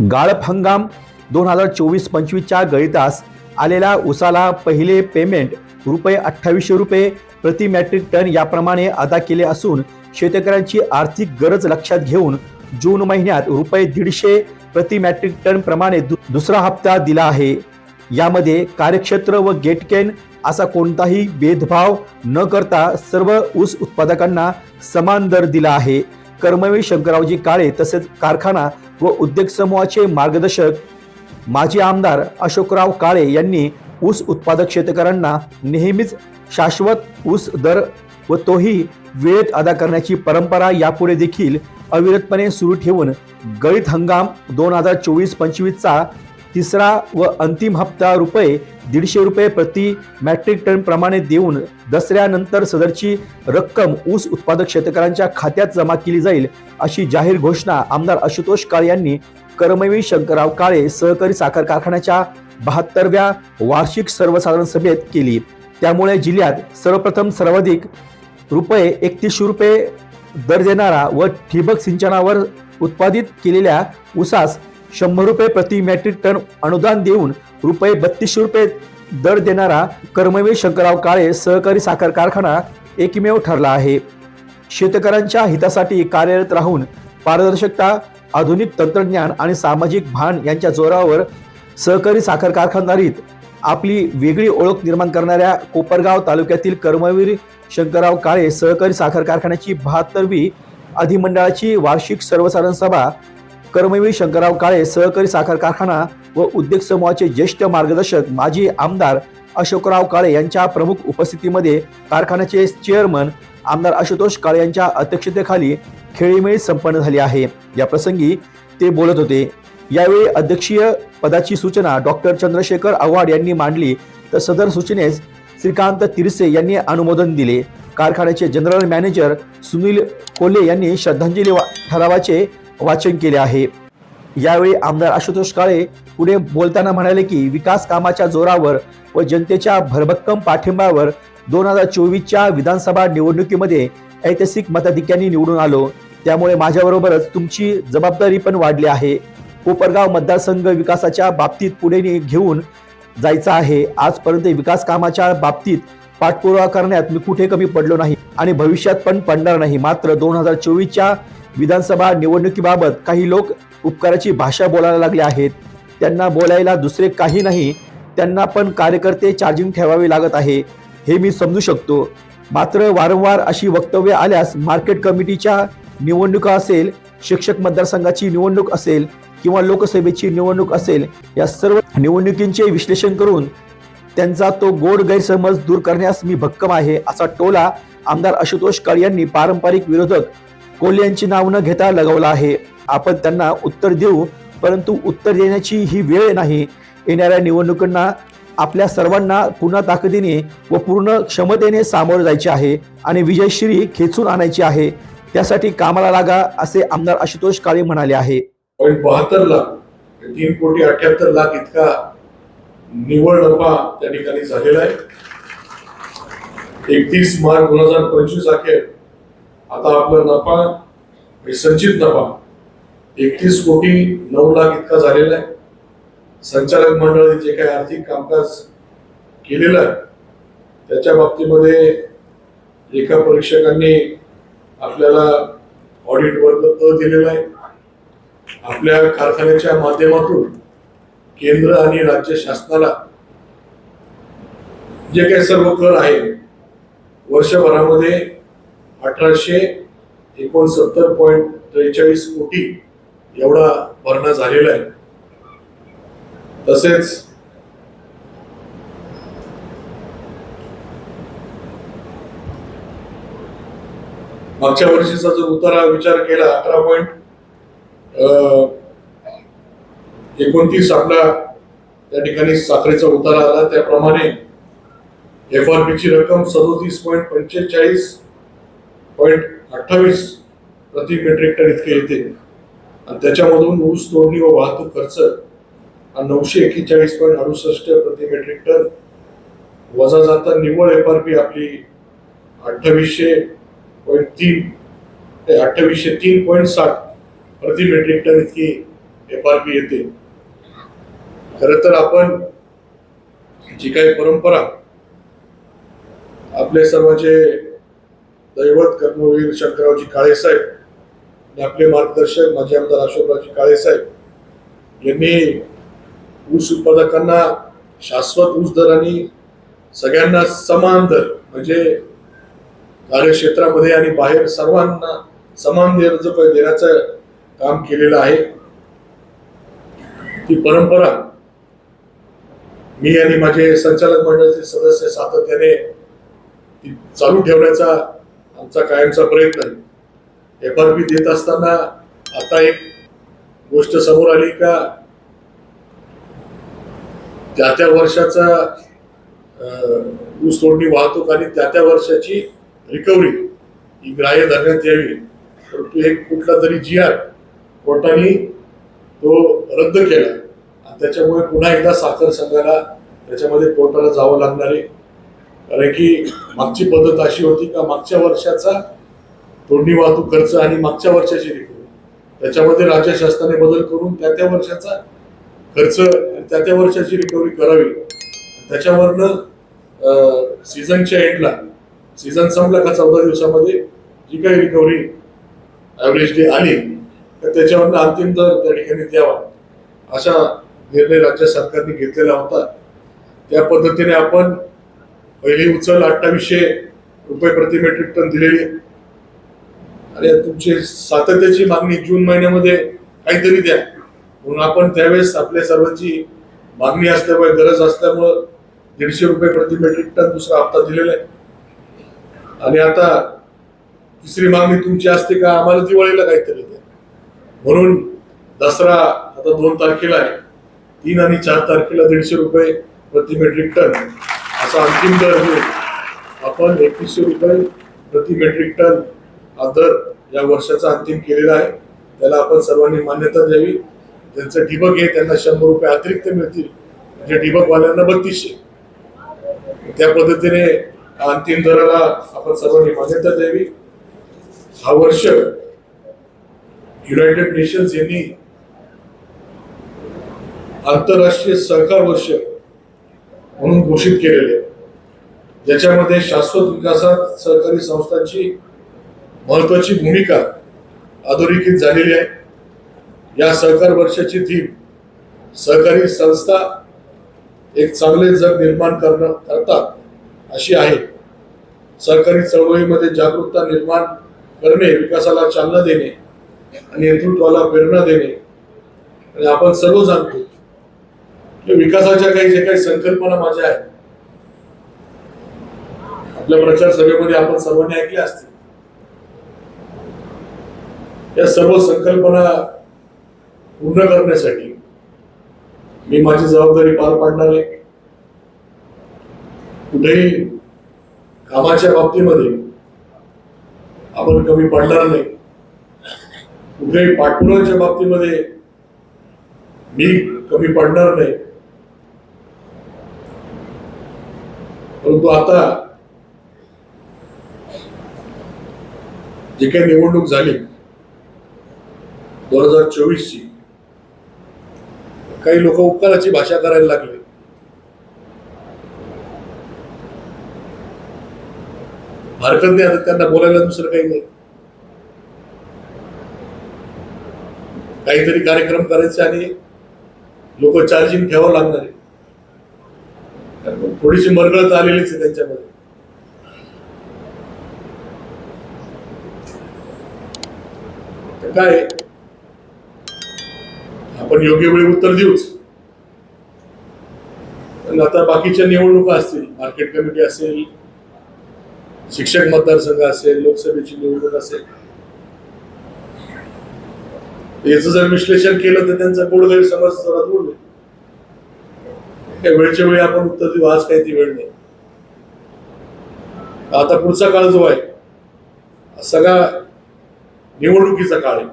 गाळप हंगाम दोन हजार चोवीस पंचवीसच्या गळितास आलेल्या उसाला पहिले पेमेंट रुपये अठ्ठावीसशे रुपये प्रति मॅट्रिक टन याप्रमाणे अदा केले असून शेतकऱ्यांची आर्थिक गरज लक्षात घेऊन जून महिन्यात रुपये दीडशे प्रति मॅट्रिक टन प्रमाणे दु- दुसरा हप्ता दिला आहे. यामध्ये कार्यक्षेत्र व गेटकेन असा कोणताही भेदभाव न करता सर्व ऊस उत्पादकांना समान दर दिला आहे. कर्मवीर शंकररावजी काळे तसेच कारखाना व उद्योग समूहाचे मार्गदर्शक माजी आमदार अशोकराव काळे यांनी ऊस उत्पादक शेतकऱ्यांना नेहमीच शाश्वत ऊस दर व तोही वेळेत अदा करण्याची परंपरा यापुढे देखील अविरतपणे सुरू ठेवून गळीत हंगाम दोन हजार चोवीस पंचवीसचा तिसरा व अंतिम हप्ता रुपये दीडशे रुपये प्रति मॅट्रिक टन प्रमाणे देऊन दसऱ्यानंतर सदरची रक्कम ऊस उत्पादक शेतकऱ्यांच्या खात्यात जमा केली जाईल अशी जाहीर घोषणा आमदार आशुतोष काळे यांनी कर्मवीर शंकरराव काळे सहकारी साखर कारखान्याच्या बहात्तरव्या वार्षिक सर्वसाधारण सभेत केली. त्यामुळे जिल्ह्यात सर्वप्रथम सर्वाधिक रुपये एकतीसशे रुपये दर देणारा व ठिबक सिंचनावर उत्पादित केलेल्या ऊसास शंभर रुपये प्रति मॅट्रिक टन अनुदान देऊन रुपये बत्तीसशे रुपये दर देणारा कर्मवीर शंकरराव काळे सहकारी साखर कारखाना एकमेव ठरला आहे. शेतकऱ्यांच्या हितासाठी कार्यरत राहून पारदर्शकता आधुनिक तंत्रज्ञान आणि सामाजिक भान यांच्या जोरावर सहकारी साखर कारखानदारीत आपली वेगळी ओळख निर्माण करणाऱ्या कोपरगाव तालुक्यातील कर्मवीर शंकरराव काळे सहकारी साखर कारखान्याची बहात्तरवी अधिमंडळाची वार्षिक सर्वसाधारण सभा कर्मवीर शंकरराव काळे सहकारी साखर कारखाना व उद्योग समूहाचे ज्येष्ठ मार्गदर्शक माजी आमदार अशोकराव काळे यांच्या प्रमुख उपस्थितीमध्ये कारखान्याचे चेअरमन आमदार आशुतोष काळे यांच्या अध्यक्षतेखाली खेळीमेळी संपन्न झाली आहे. या प्रसंगी ते बोलत होते. यावेळी अध्यक्षीय पदाची सूचना डॉक्टर चंद्रशेखर आव्हाड यांनी मांडली तर सदर सूचनेस श्रीकांत तिरसे यांनी अनुमोदन दिले. कारखान्याचे जनरल मॅनेजर सुनील कोल्हे यांनी श्रद्धांजली ठरावाचे वाचन केले आहे. यावेळी आमदार आशुतोष काळे पुढे बोलताना म्हणाले की विकास कामाच्या जोरावर व जनतेच्या भरभक्कम पाठिंब्यावर दोन हजार चोवीसच्या विधानसभा निवडणुकीमध्ये ऐतिहासिक मताधिक्यांनी निवडून आलो. त्यामुळे माझ्याबरोबरच तुमची जबाबदारी पण वाढली आहे. कोपरगाव मतदारसंघ विकासाच्या बाबतीत पुढे घेऊन जायचं आहे. आजपर्यंत विकास कामाच्या बाबतीत पाठपुरावा करण्यात मी कुठे कमी पडलो नाही आणि भविष्यात पण पडणार नाही. मात्र दोन हजार चोवीसच्या विधानसभा निवडणुकीबाबत काही लोक उपकाराची भाषा बोलायला लागले आहेत. त्यांना बोलायला दुसरे काही नाही. त्यांना पण कार्यकर्ते चार्जिंग ठेवावे लागत आहे. हे मी समजू शकतो. मात्र वारंवार अशी वक्तव्य आल्यास मार्केट कमिटीच्या निवडणुका असेल शिक्षक मतदारसंघाची निवडणूक असेल किंवा लोकसभेची निवडणूक असेल या सर्व निवडणुकींचे विश्लेषण करून त्यांचा तो गोड गैरसमज दूर करण्यास मी भक्कम आहे असा टोला आमदार आशुतोष काळे यांनी पारंपरिक विरोधक कोल यांची नाव न घेता लगावला आहे. आपण त्यांना उत्तर देऊ परंतु उत्तर देण्याची ही वेळ नाही. येणाऱ्या निवडणुकांना आपल्या सर्वांना पुन्हा ताकदीने व पूर्ण क्षमतेने सामोरं जायचे आहे आणि विजयश्री खेचून आणायची आहे. त्यासाठी कामाला लागा असे आमदार आशुतोष काळे म्हणाले आहे. बहात्तर लाख तीन कोटी अठ्याहत्तर लाख इतका निवड नफा त्या ठिकाणी झालेला आहे. एकतीस मार्च दोन हजार पंचवीस अखेर आता आपला नफा म्हणजे संचित नफा एकतीस कोटी नऊ लाख इतका झालेला आहे. संचालक मंडळ जे काही आर्थिक कामकाज केलेलं आहे त्याच्या बाबतीमध्ये एका परीक्षकांनी आपल्याला ऑडिट वर्ग अ दिलेला आहे. आपल्या कारखान्याच्या माध्यमातून केंद्र आणि राज्य शासनाला जे काही सर्व कर आहे वर्षभरामध्ये अठराशे एकोणसत्तर पॉईंट त्रेचाळीस कोटी एवढा भरणा झालेला आहे. तसेच मागच्या वर्षीचा जर उतारा विचार केला अकरा पॉईंट एकोणतीस आपला त्या ठिकाणी साखरेचा उतारा आला. त्याप्रमाणे एफ आर पीची रक्कम सदोतीस पॉईंट पंचेचाळीस पॉईंट अठ्ठावीस प्रति मेट्रिक टन इतके येते. आणि त्याच्यामधून ऊस तोडणी व वाहतूक खर्च हा नऊशे एक्केचाळीस पॉईंट अडुसष्ट प्रति मेट्रिक टन वजा जाता निव्वळ एफ आर पी आपली अठ्ठावीसशे पॉईंट तीन ते अठ्ठावीसशे तीन पॉईंट साठ प्रति मेट्रिक टन इतकी एफ आर पी येते. खर तर आपण जी काही परंपरा आपले सर्वांचे दैवत कर्मवीर शंकररावजी काळेसाहेब आणि आपले मार्गदर्शक माजी आमदार अशोकरावजी काळेसाहेब यांनी ऊस उत्पादकांना शाश्वत ऊस दर आणि सगळ्यांना समान दर म्हणजे कार्यक्षेत्रामध्ये आणि बाहेर सर्वांना समान दर जो काही देण्याचं काम केलेलं आहे ती परंपरा मी आणि माझे संचालक मंडळाचे सदस्य सातत्याने ती चालू ठेवण्याचा आमचा कायमचा प्रयत्न आहे. एफ आर पी देत असताना आता एक गोष्ट समोर आली का त्या त्या वर्षाचा ऊस तोडणी वाहतूक आणि त्या त्या वर्षाची रिकव्हरी ही ग्राह्य धरण्यात यावी. परंतु एक कुठला तरी जी आर कोर्टाने तो रद्द केला. आणि त्याच्यामुळे पुन्हा एकदा साखर संघाला त्याच्यामध्ये कोर्टाला जावं लागणार आहे. कारण की मागची पद्धत अशी होती का मागच्या वर्षाचा तोडणी वाहतूक खर्च आणि मागच्या वर्षाची रिकव्हरी त्याच्यामध्ये राज्य शासनाने बदल करून त्या त्या वर्षाचा खर्च आणि त्या त्या वर्षाची रिकव्हरी करावी. त्याच्यावरनं सीझनच्या एंडला सीझन संपला का चौदा दिवसामध्ये जी काही रिकव्हरी ॲव्हरेज डे आली तर त्याच्यावरनं अंतिम दर त्या ठिकाणी द्यावा. असा निर्णय राज्य सरकारने घेतलेला होता. त्या पद्धतीने आपण पहिली उचल अठ्ठावीसशे रुपये प्रति मेट्रिक टन दिलेली आणि तुमची सातत्याची मागणी जून महिन्यामध्ये काहीतरी द्या. म्हणून आपण त्यावेळेस आपल्या सर्वांची मागणी असल्यामुळे गरज असल्यामुळं दीडशे रुपये प्रति मेट्रिक टन दुसरा हप्ता दिलेला आहे. आणि आता तिसरी मागणी तुमची असते का? आम्हाला दिवाळीला काहीतरी द्या. म्हणून दसरा आता दोन तारखेला आहे. तीन आणि चार तारखेला दीडशे रुपये प्रति मेट्रिक टन असा अंतिम दर देऊन आपण एकवीसशे रुपये प्रति मेट्रिक टन हा दर या वर्षाचा अंतिम केलेला आहे. त्याला आपण सर्वांनी मान्यता द्यावी. ज्यांचं डिबक आहे त्यांना शंभर रुपये अतिरिक्त मिळतील. म्हणजे डिबकवाल्यांना बत्तीसशे. त्या पद्धतीने अंतिम दराला आपण सर्वांनी मान्यता द्यावी. हा वर्ष युनायटेड नेशन्स यांनी आंतरराष्ट्रीय सहकार वर्ष म्हणून घोषित केलेले आहे ज्याच्यामध्ये शाश्वत विकासात सहकारी संस्थांची महत्वाची भूमिका अधोरेखित झालेली आहे. या सहकार वर्षाची थीम सहकारी संस्था एक चांगले जग निर्माण करणं करतात अशी आहे. सहकारी चळवळीमध्ये जागरूकता निर्माण करणे विकासाला चालना देणे आणि नेतृत्वाला प्रेरणा देणे. आणि आपण सर्व जाणतो विकासाच्या काही जे काही संकल्पना माझ्या आहेत आपल्या प्रचार सभेमध्ये आपण सर्वांनी ऐकल्या असतील. या सर्व संकल्पना पूर्ण करण्यासाठी मी माझी जबाबदारी पार पाडणार आहे. कुठेही कामाच्या बाबतीमध्ये आपण कमी पडणार नाही. कुठेही पाठपुराच्या बाबतीमध्ये मी कमी पडणार नाही. परंतु आता जी काही निवडणूक झाली दोन हजार चोवीस ची काही लोक उपकाराची भाषा करायला लागले. हरकत नाही आता त्यांना बोलायला दुसरं काही नाही. काहीतरी कार्यक्रम करायचे आणि लोक चार्जिंग ठेवावं लागणार आहे. थोडीशी मरगळत आलेलीच आहे त्यांच्यामध्ये. काय? आहे? आपण योग्य वेळी उत्तर देऊच. पण आता बाकीच्या निवडणुका असतील मार्केट कमिटी असेल शिक्षक मतदारसंघ असेल लोकसभेची निवडणूक असेल. याचं जर विश्लेषण केलं तर त्यांचा गोड गैरसमज जरा दूर काही वेळच्या वेळी आपण उत्तर देऊ आज काही ती वेळ नाही. आता पुढचा काळ जो आहे सगळा निवडणुकीचा काळ आहे.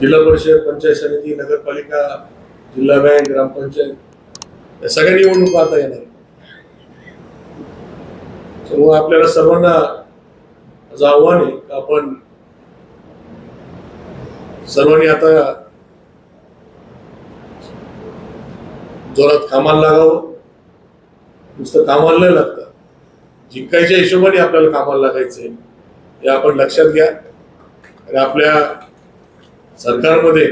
जिल्हा परिषद पंचायत समिती नगरपालिका जिल्हा बँक ग्रामपंचायत या सगळ्या निवडणुका आता येणार त्यामुळे आपल्याला सर्वांना आव्हान आहे आपण सर्वांनी आता जोरात कामाला लागावं. नुसतं कामाला नाही लागतं. जिंकायच्या हिशोबाने आपल्याला कामाला लागायचंय. हे आपण लक्षात घ्या. आणि आपल्या सरकारमध्ये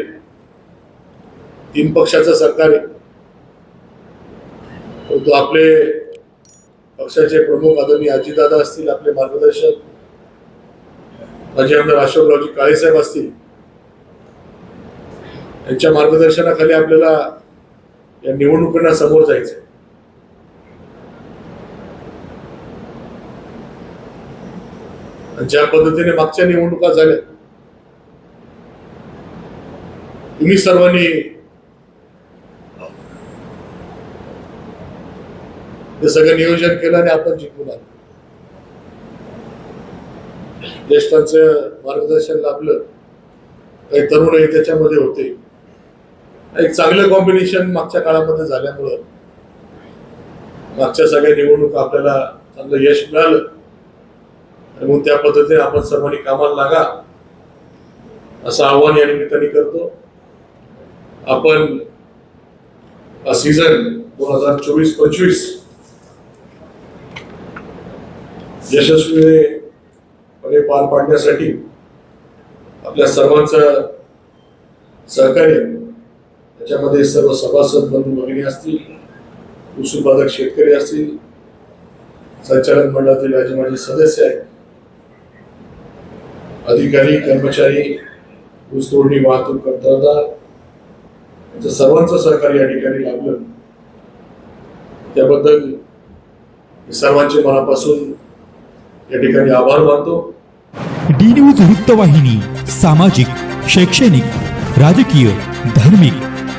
तीन पक्षाचं सरकार आहे. परंतु आपले पक्षाचे प्रमुख आदरणीय अजितदादा असतील आपले मार्गदर्शक माजी आमदार अशोकरावजी काळेसाहेब असतील यांच्या मार्गदर्शनाखाली आपल्याला या निवडणुकांना समोर जायचंय. आणि ज्या पद्धतीने मागच्या निवडणुका झाल्या तुम्ही सर्वांनी ते सगळं नियोजन केलं आणि आपण जिंकून आलो. ज्येष्ठांचं मार्गदर्शन लाभलं काही तरुणही त्याच्यामध्ये होते. एक चांगलं कॉम्बिनेशन मागच्या काळामध्ये झाल्यामुळं मागच्या सगळ्या निवडणूक आपल्याला चांगलं यश मिळालं. आणि मग त्या पद्धतीने आपण सर्वांनी कामाला लागा. असं आव्हान या निमित्ताने करतो. आपण सीझन दोन हजार चोवीस पंचवीस यशस्वीपणे पार पाडण्यासाठी आपल्या सर्वांचं सहकार्य त्याच्यामध्ये सर्व सभासद बंधू भगिनी असतील कृषी उत्पादक शेतकरी असतील संचालक मंडळातील राजे माझे सदस्य आहेत. अधिकारी कर्मचारी ऊस तोडणी वाहतूक कंत्राटदार यांचं सर्वांचं सहकार्य या ठिकाणी लाभलं त्याबद्दल सर्वांचे मनापासून या ठिकाणी आभार मानतो. डी न्यूज वृत्तवाहिनी सामाजिक शैक्षणिक राजकीय धार्मिक.